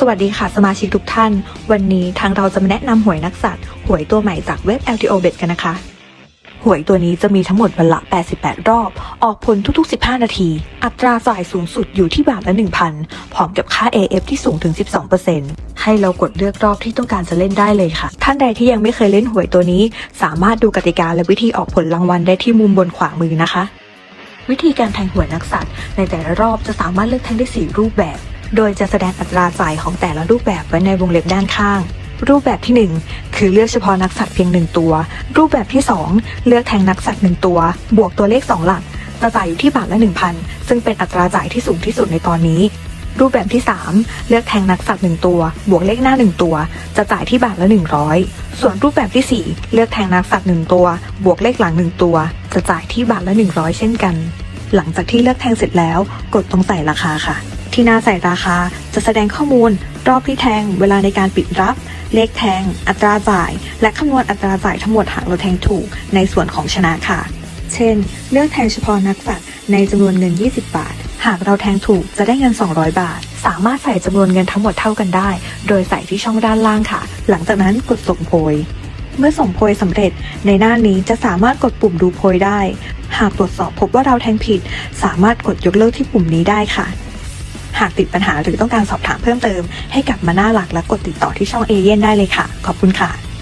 สวัสดีค่ะสมาชิกทุกท่าน วันนี้ทางเราจะมาแนะนำหวยนักสัตว์หวยตัวใหม่จากเว็บ LTO Bet กันนะคะ หวยตัวนี้จะมีทั้งหมดวันละ 88 รอบ ออกผลทุกๆ 15 นาที อัตราจ่ายสูงสุดอยู่ที่บาทละ 1,000 พร้อมกับค่า AF ที่สูงถึง 12%ให้เรากดเลือกรอบที่ต้องการจะเล่นได้เลยค่ะ ท่านใดที่ยังไม่เคยเล่นหวยตัวนี้ สามารถดูกติกาและวิธีออกผลรางวัลได้ที่มุมบนขวามือนะคะ วิธีการแทงหวยนักสัตว์ในแต่ละรอบจะสามารถเลือกแทงได้ 4 รูปแบบ โดยจะแสดงอัตราจ่ายของแต่ละรูปแบบไว้ในวงเล็บด้านข้าง รูปแบบที่ 1 คือเลือกเฉพาะนักสัตว์เพียง 1 ตัว รูปแบบที่ 2 เลือกแทงนักสัตว์ 1 ตัว บวกตัวเลข 2 หลักจะจ่ายอยู่ที่บาทละ 1,000 ซึ่งเป็นอัตราจ่ายที่สูงที่สุดในตอนนี้ รูปแบบที่ 3 เลือกแทงนักสัตว์ 1 ตัว บวกเลขหน้า 1 ตัว จะจ่ายที่บาทละ 100 ส่วนรูปแบบทีสี่4 เลือกแทงนักสัตว์ 1 ตัว บวกเลขหลัง 1 ตัว จะจ่ายที่บาทละ 100 เช่นกัน หลังจากที่เลือกแทงเสร็จแล้ว กดตรงใส่ราคาค่ะ ที่หน้าใส่ราคา จะแสดงข้อมูล รอบที่แทง เวลาในการปิดรับ เลขแทง อัตราจ่าย และคำนวณอัตราจ่ายทั้งหมดหากเราแทงถูกในส่วนของชนะค่ะ เช่น เลือกแทงเฉพาะนักสัตว์ในจำนวนเงิน 20 บาท หากเราแทงถูกจะได้เงิน 200 บาท สามารถใส่จำนวนเงินทั้งหมดเท่ากันได้ โดยใส่ที่ช่องด้านล่างค่ะ หลังจากนั้นกดส่งโพยเมื่อส่งโพยสำเร็จ ในหน้านี้จะสามารถกดปุ่มดูโพยได้ หากตรวจสอบพบว่าเราแทงผิด สามารถกดยกเลิกที่ปุ่มนี้ได้ค่ะากติดปัญหาหรือต้องการสอบถามเพิ่มเติม ให้กลับมาหน้าหลักและกดติดต่อที่ช่องเอเย่นได้เลยค่ะ ขอบคุณค่ะ